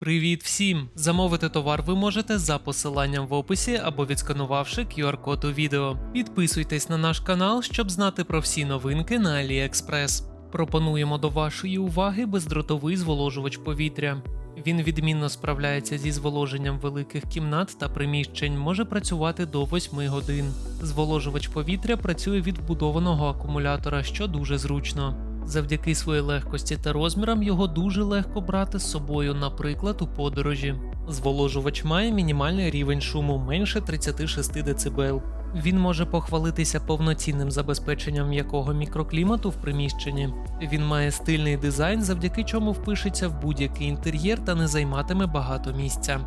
Привіт всім! Замовити товар ви можете за посиланням в описі або відсканувавши QR-код у відео. Підписуйтесь на наш канал, щоб знати про всі новинки на AliExpress. Пропонуємо до вашої уваги бездротовий зволожувач повітря. Він відмінно справляється зі зволоженням великих кімнат та приміщень, може працювати до 8 годин. Зволожувач повітря працює від вбудованого акумулятора, що дуже зручно. Завдяки своїй легкості та розмірам його дуже легко брати з собою, наприклад, у подорожі. Зволожувач має мінімальний рівень шуму менше 36 дБ. Він може похвалитися повноцінним забезпеченням м'якого мікроклімату в приміщенні. Він має стильний дизайн, завдяки чому впишеться в будь-який інтер'єр та не займатиме багато місця.